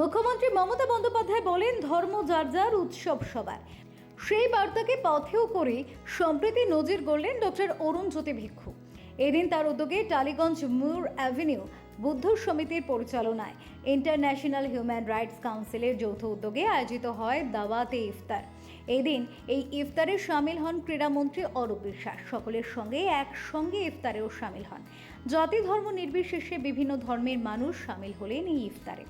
মুখ্যমন্ত্রী মমতা বন্দ্যোপাধ্যায় বলেন, ধর্ম যার যার উৎসব সবার। সেই বার্তাকে পথেও করে সম্প্রতি নজির গড়লেন ডক্টর অরুণ জ্যোতি ভিক্ষু। এদিন তার উদ্যোগে টালিগঞ্জ মুর অ্যাভিনিউ বুদ্ধ সমিতির পরিচালনায় ইন্টারন্যাশনাল হিউম্যান রাইটস কাউন্সিলের যৌথ উদ্যোগে আয়োজিত হয় দাওয়াতে ইফতার। এদিন এই ইফতারে সামিল হন ক্রীড়ামন্ত্রী অরূপ বিশ্বাস। সকলের সঙ্গে একসঙ্গে ইফতারেও সামিল হন। জাতি ধর্ম নির্বিশেষে বিভিন্ন ধর্মের মানুষ সামিল হলেন এই ইফতারে।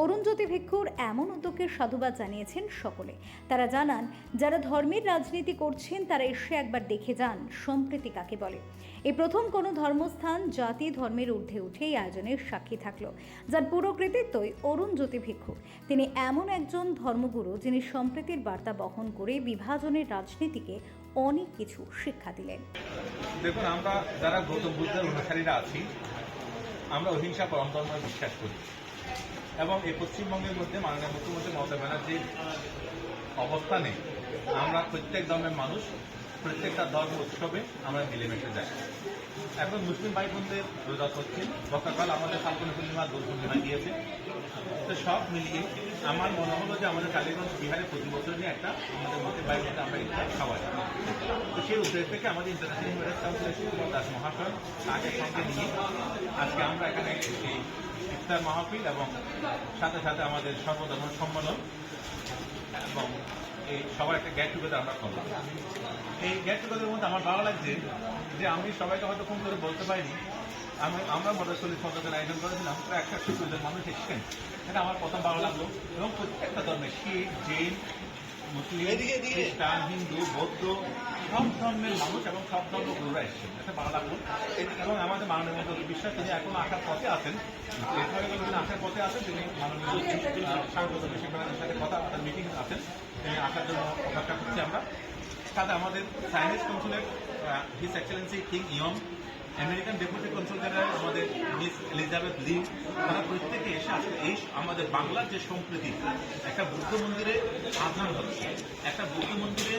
অরুণজ্যোতি ভিক্ষুর এমন উদ্যোগের সাধুবাদ জানিয়েছেন সকলে। তারা জানান, যারা ধর্মের রাজনীতি করছেন, তারা এসে একবার দেখে যান, সম্প্রীতি কাকে বলে। এই প্রথম কোনো ধর্মস্থান জাতি ধর্মের ঊর্ধ্বে উঠে এই আয়োজনের সাক্ষী থাকল, যার পুরো কৃতিত্বই অরুণজ্যোতি ভিক্ষুর। তিনি এমন একজন ধর্মগুরু যিনি সম্প্রীতির বার্তা বহন করে বিভাজনের রাজনীতিকে অনেক কিছু শিক্ষা দিলেন। দেখুন, আমরা যারা গৌতম বুদ্ধের অনুসারীরা আছি, আমরা অহিংসা পরম ধর্মে বিশ্বাস করি। এবং এই পশ্চিমবঙ্গের মধ্যে মাননীয় মুখ্যমন্ত্রী মমতা ব্যানার্জির অবস্থানে আমরা প্রত্যেক ধর্মের মানুষ প্রত্যেকটা ধর্ম উৎসবে আমরা মিলেমিশে যাই। এখন মুসলিম ভাই বোনদের রোজা হচ্ছে। গতকাল আমাদের ফাল্গুন পূর্ণিমা, দোল পূর্ণিমা গিয়েছে তো সব মিলিয়ে আমার মনে হলো যে আমাদের কালীগঞ্জ বিহারে প্রতি বছরই একটা আমাদের মুসলিম ভাই বোনদের আমরা একটা খাওয়াই তো সেই উদ্দেশ্য থেকে আমাদের ইন্টারন্যাশনাল হিউম্যান কাউন্সিলের সুকুমার দাস মহাশয় তাকে সঙ্গে নিয়ে আজকে আমরা এখানে এই ইফতার মাহফিল এবং সাথে সাথে আমাদের সর্বধর্ম সম্মেলন এবং এই সবার একটা গেট টুগেদার আমরা করলাম। এই গেট টুগেদারের মধ্যে আমার ভালো লাগছে যে আমি সবাইকে হয়তো ফোন করে বলতে পারিনি। আমি আমরা মোটর চল্লিশ পঞ্চাশ জন আয়োজন করেছিলাম প্রায় একশো সত্তর মানুষ এসেছেন। এটা আমার প্রথম ভালো লাগল এবং প্রত্যেকটা ধর্মের শিখ জৈন মুসলিম খ্রিস্টান হিন্দু বৌদ্ধ সব ধর্মের মানুষ এবং সব ধর্ম গুরুরা এসেছেন। এটা ভালো লাগল। এবং আমাদের মাননীয় মন্ত্রী বিশ্বাস তিনি এখন আসার পথে আছেন। তিনি আসার পথে আছেন তিনি মাননীয় স্বাগত সাথে কথা মিটিং আছেন। তিনি আসার জন্য অপেক্ষা করছি আমরা। সাথে আমাদের Chinese consulate his excellency Qing Yong American deputy consul general আমাদের মিস এলিজাবেথ লিম তারা প্রত্যেকে এসে আসলে এই আমাদের বাংলার যে সম্প্রীতি, একটা বুদ্ধ মন্দিরে আধান হচ্ছে। একটা বুদ্ধ মন্দিরে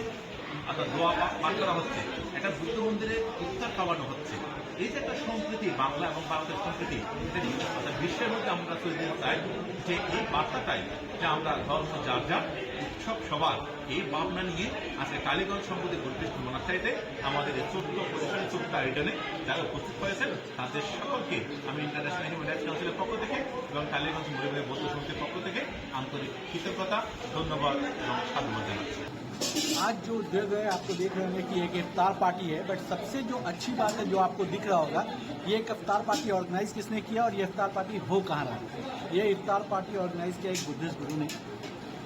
অর্থাৎ দোয়া পা- পাঠ করা হচ্ছে, একটা বুদ্ধ মন্দিরে ইফতার খাওয়ানো হচ্ছে। এই যে একটা সম্প্রীতি, বাংলা এবং ভারতের এটা অর্থাৎ বিশ্বের মধ্যে আমরা দিতে চাই যে এই বার্তাটাই যে আমরা ধর্ম, যার যার, উৎসব সবার, এই ভাবনা নিয়ে আজকে কালীগঞ্জ সম্পত্তি গুরুত্ব মনাস্থায়ীতে আমাদের এই ছোট্ট পরিসরের ছোট্ট আয়োজনে যারা উপস্থিত হয়েছেন, তাদের সকলকে আমি ইন্টারন্যাশনাল হিউম্যান রাইটস কাউন্সিলের পক্ষ থেকে এবং কালীগঞ্জ মুরব্বী বৌদ্ধ সমিতির পক্ষ থেকে আন্তরিক কৃতজ্ঞতা, ধন্যবাদ এবং সাধুবাদ জানাচ্ছি। आज जो जगह आपको देख रहे होंगे कि एक इफ्तार पार्टी है बट सबसे जो अच्छी बात है जो आपको दिख रहा होगा, ये एक इफ्तार पार्टी ऑर्गेनाइज किसने किया और ये इफ्तार पार्टी हो कहाँ रहा है? ये इफ्तार पार्टी ऑर्गेनाइज किया एक बुद्धिस्ट गुरु ने,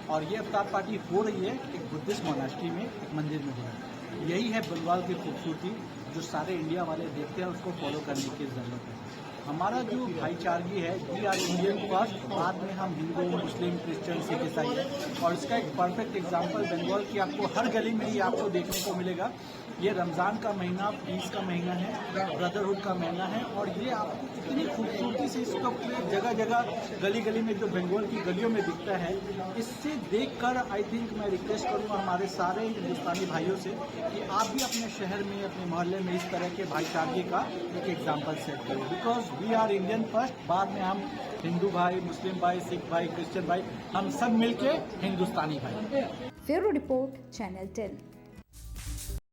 और ये इफ्तार पार्टी हो रही है एक बुद्धिस्ट मोनास्ट्री में, एक मंदिर में हो रहा है। यही है बंगाल की खूबसूरती, जो सारे इंडिया वाले देखते हैं, उसको फॉलो करने की ज़रूरत है। हमारा जो भाईचारगी है वी आर इंडियन फ़र्स्ट बाद में हम हिंदू, मुस्लिम, क्रिश्चियन, सिख ईसाई है। और इसका एक परफेक्ट एग्ज़ाम्पल बंगाल की आपको हर गली में ये आपको देखने को मिलेगा। ये रमज़ान का महीना पीस का महीना है ब्रदरहुड का महीना है, और ये आपको इतनी खूबसूरती से इसको जगह जगह गली गली में जो बंगाल की गलियों में दिखता है, इससे देखकर आई थिंक मैं रिक्वेस्ट करूँगा हमारे सारे हिंदुस्तानी भाइयों से कि आप भी अपने शहर में, अपने मोहल्ले में इस तरह के भाईचारगी का एक एग्ज़ाम्पल सेट करें। Because we are Indian first बाद में हम हिंदू भाई, मुस्लिम भाई, सिख भाई, क्रिश्चियन भाई, हम सब मिलके हिंदुस्तानी भाई। Bureau report, channel ten.